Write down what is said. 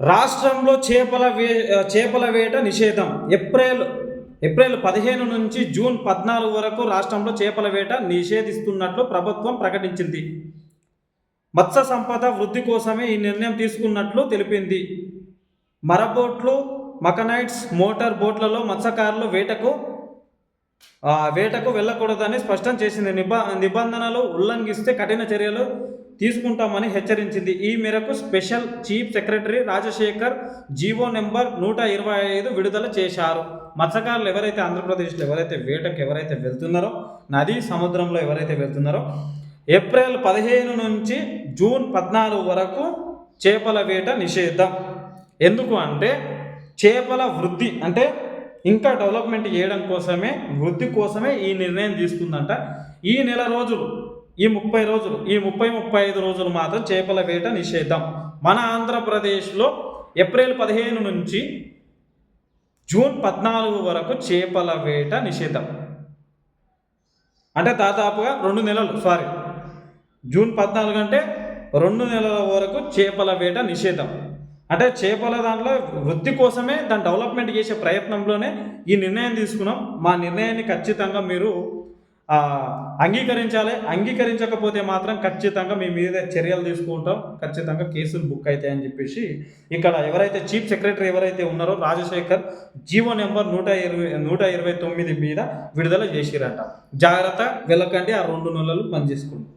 రాష్ట్రంలో చేపల వే చేపల వేట నిషేధం. ఏప్రిల్ ఏప్రిల్ పదిహేను నుంచి జూన్ పద్నాలుగు వరకు రాష్ట్రంలో చేపల వేట నిషేధిస్తున్నట్లు ప్రభుత్వం ప్రకటించింది. మత్స్య సంపద వృద్ధి కోసమే ఈ నిర్ణయం తీసుకున్నట్లు తెలిపింది. మరబోట్లు మకనైట్స్ మోటార్ బోట్లలో మత్స్యకారులు వేటకు వేటకు వెళ్ళకూడదని స్పష్టం చేసింది. నిబ నిబంధనలు ఉల్లంఘిస్తే కఠిన చర్యలు తీసుకుంటామని హెచ్చరించింది. ఈ మేరకు special chief secretary Rajasekhar GO number నూట ఇరవై ఐదు విడుదల చేశారు. మత్స్యకారులు ఎవరైతే ఆంధ్రప్రదేశ్లో ఎవరైతే వేటకు ఎవరైతే వెళ్తున్నారో నది సముద్రంలో ఎవరైతే వెళ్తున్నారో ఏప్రిల్ పదిహేను నుంచి జూన్ పద్నాలుగు వరకు చేపల వేట నిషేధం. ఎందుకు అంటే చేపల వృద్ధి అంటే ఇంకా డెవలప్మెంట్ చేయడం కోసమే వృద్ధి కోసమే ఈ నిర్ణయం తీసుకుందంట. ఈ నెల రోజులు ఈ ముప్పై రోజులు ఈ ముప్పై ముప్పై ఐదు రోజులు మాత్రం చేపల వేట నిషేధం. మన ఆంధ్రప్రదేశ్లో ఏప్రిల్ పదిహేను నుంచి జూన్ పద్నాలుగు వరకు చేపల వేట నిషేధం. అంటే దాదాపుగా రెండు నెలలు సారీ. జూన్ పద్నాలుగు అంటే రెండు నెలల వరకు చేపల వేట నిషేధం. అంటే చేపల దాంట్లో వృద్ధి కోసమే దాని డెవలప్మెంట్ చేసే ప్రయత్నంలోనే ఈ నిర్ణయం తీసుకున్నాం. మా నిర్ణయాన్ని ఖచ్చితంగా మీరు అంగీకరించాలి. అంగీకరించకపోతే మాత్రం ఖచ్చితంగా మీ మీద చర్యలు తీసుకుంటాం. ఖచ్చితంగా కేసులు బుక్ అవుతాయని చెప్పేసి ఇక్కడ ఎవరైతే చీఫ్ సెక్రటరీ ఎవరైతే ఉన్నారో రాజశేఖర్ జీవో నెంబర్ నూట ఇరవై నూట ఇరవై తొమ్మిది మీద విడుదల చేసిరంట. జాగ్రత్త వెళ్ళకండి ఆ రెండు నెలలు పనిచేసుకుంటాం.